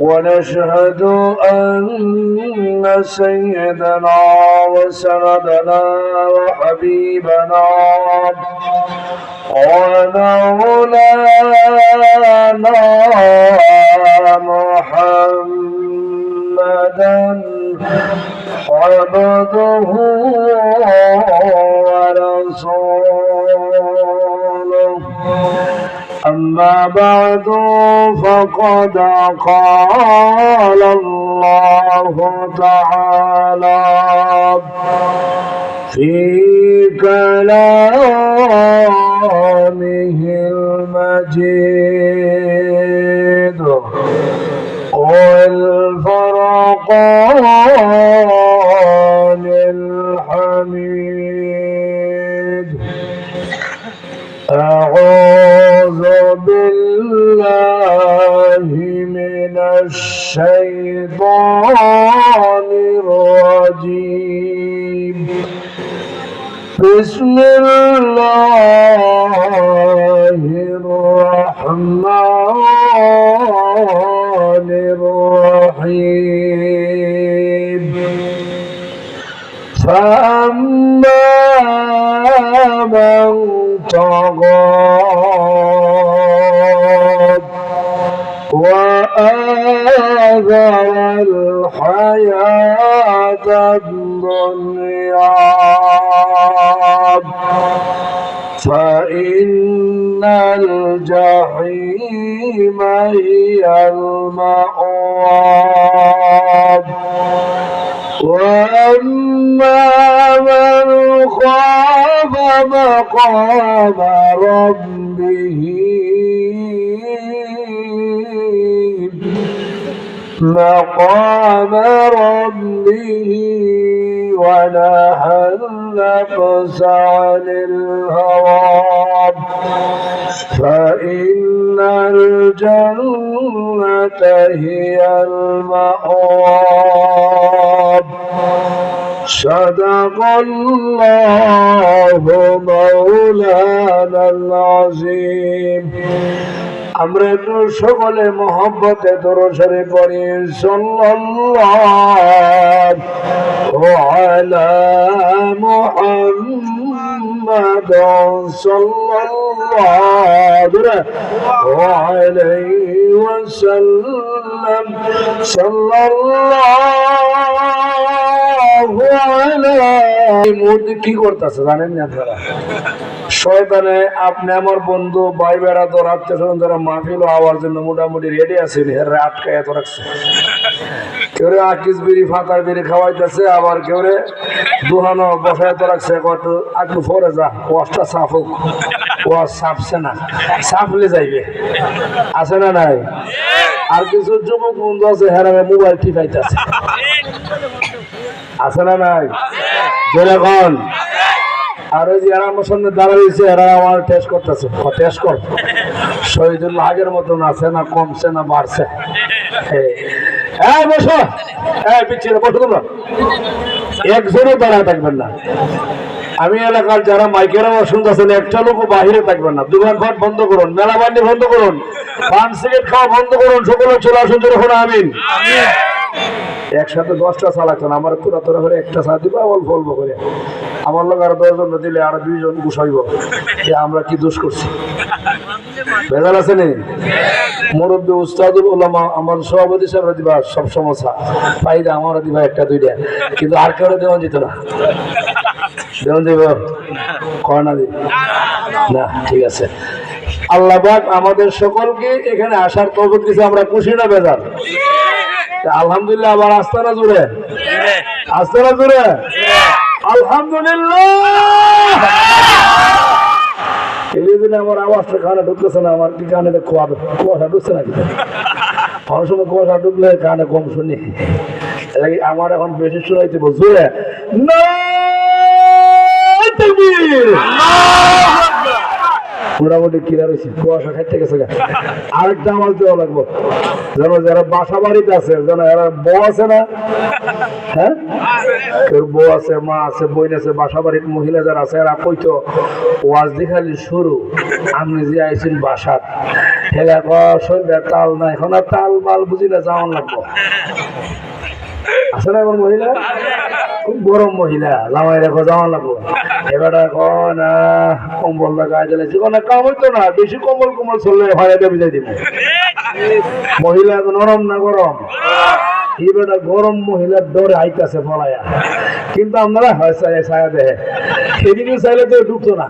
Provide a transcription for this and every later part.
ونشهد أن سيدنا وسندنا وحبيبنا ومولانا محمدا عبده ورسوله. أما بعد فقد قال الله تعالى. في كلامه المجيد. والفرقان الحميد. بالله من الشيطان الرجيم. بسم الله الرحمن الرحيم. فأما من طغى وآثر الحياة الدنيا. فإن الجحيم هي المأوى. وأما من خاف مقام ربه مقام ربه ونهى النفس عن الهوى. فإن الجنة هي المأوى. صدق الله مولانا العظيم. আমরা একটু সকলে মহব্বতে দরসরে পড়ি মুহাম্মাদ ওয়াসাল্লাম সাল্লাল্লাহু। মুহূর্তে কি করতেছে জানেন না আপনারা? শয়তানে, আপনি আমার বন্ধু, ভাই বেড়া তোর আত্মীয় স্বজন যারা মাহফিল হওয়ার জন্য মোটামুটি রেডি আছেন হেরা আটকায় এত রাখছে। কেউ আকিস বিড়ি, ফাঁকার বিড়ি খাওয়াইতেছে, আবার কেউ রে দুহানো বসায় তো রাখছে কত একটু ফরে যা ওয়াশটা সাফ হোক। ওয়াশ সাফছে না, সাফলে যাইবে। আছে না নাই? আর কিছু যুবক বন্ধু আছে হেরা মোবাইল টিপাইতেছে। আছে না নাই? যেরকম আর ওই যে এরা আমার সামনে দাঁড়াইছে এরা আমার টেস্ট করতেছে। টেস্ট কর। শহীদুল্লাহ আগের মতন আছে না কমছে না বাড়ছে? হ্যাঁ বসো। হ্যাঁ পিছিয়ে বসো তোমরা। একজনও দাঁড়ায় থাকবেন না। আমি এলাকার যারা মাইকের আওয়াজ শুনতেছেন, একটা লোকও বাহিরে থাকবেন না। দোকানপাট বন্ধ করুন, মেলা বান্ডি বন্ধ করুন, পান সিগারেট খাওয়া বন্ধ করুন, সকলে চলে আসুন যখন আমিন। একসাথে দশটা চা লাগতো না আমার তোরা তোরা করে একটা চা দিবা, অল্প অল্প করে। আমার লোক আরও দশজন দিলে আরও দুইজন গুছাইব। যে আমরা কি দোষ করছি? ভেজাল আছে নি? মুরব্বী, উস্তাদুল ওলামা আমার সভাপতি সাহেব দিবা সব সমস্যা। পাইরা আমার দিবা একটা, দুইটা। কিন্তু আর কেউ দেওয়া যেত না। দেওয়া না দি না, ঠিক আছে। আল্লাহ পাক আমাদের সকলকে এখানে আসার তৌফিক দিয়েছে আমরা খুশি না বেজার? তা আলহামদুলিল্লাহ আবার আস্তানা জুড়ে? আস্তানা জুড়ে? আলহামদুলিল্লাহ! দিনে আমার আওয়াজটা কানে ঢুকতেছে না আমার কি কানে কুয়াশা কুয়াশা ঢুকছে না কিন্তু অনেক সময় কুয়াশা ঢুকলে কানে কম শুনি। আমার এখন বেশি শোনাইতে বুঝলে না মোটামুটি ক্লিয়ার হয়েছে কুয়াশা খাইতে গেছে। আরেকটা আমার দেওয়া লাগবো। যেন যারা বাসা বাড়িতে আছে, যেন এরা বউ আছে না? হ্যাঁ? তোর বউ আছে, মা আছে, বোন আছে, বাসা বাড়ির মহিলা যারা আছে, এরা কইতো, ওয়াজ দেখালি শুরু, আপনি যে আইছেন বাসাত। হেলা সন্ধ্যা তাল না এখন আর তাল মাল বুঝি না যাওয়ান লাগবো। আছে না এখন মহিলা? খুব গরম মহিলা জামাই রেখো যাওয়ান লাগবো। এবার এখন কম্বল লাগাই দিলে জীবনে কাম হইতো না বেশি কম্বল কম্বল চললে ভাড়া দিয়ে বুঝাই দিব। মহিলা নরম না গরম? এবারে গরম মহিলার ডরে আইতাছে পলায়া। কিন্তু আপনারা হয় ছায়া ছায়া দেহে। সেদিকে চাইলে তো ঢুকতো না।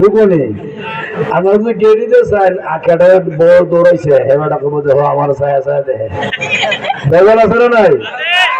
ঢুকো নেই আপনারা যদি গেড়িতে চান আঁকাটা বড় দৌড়াইছে হেবাটা কমে দেখো আমার ছায়া ছায়া দেহে। বেজার আছে না নাই?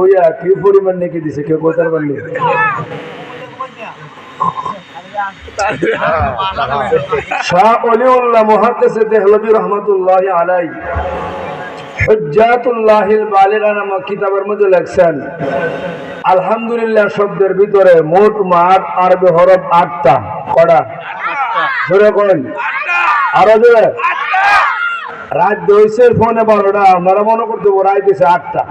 হইয়া কি পরিমাণ নাকি দিছে, কেউ কোথার লেখছেন, আলহামদুলিল্লাহ শব্দের ভিতরে মোট মাঠ আরবি হরফ আটটা। কড়া জোরে করেন আরও জোরে। রাত দইছে ফোনে বারোটা আপনারা মনে করতে রাত দিছে আটটা।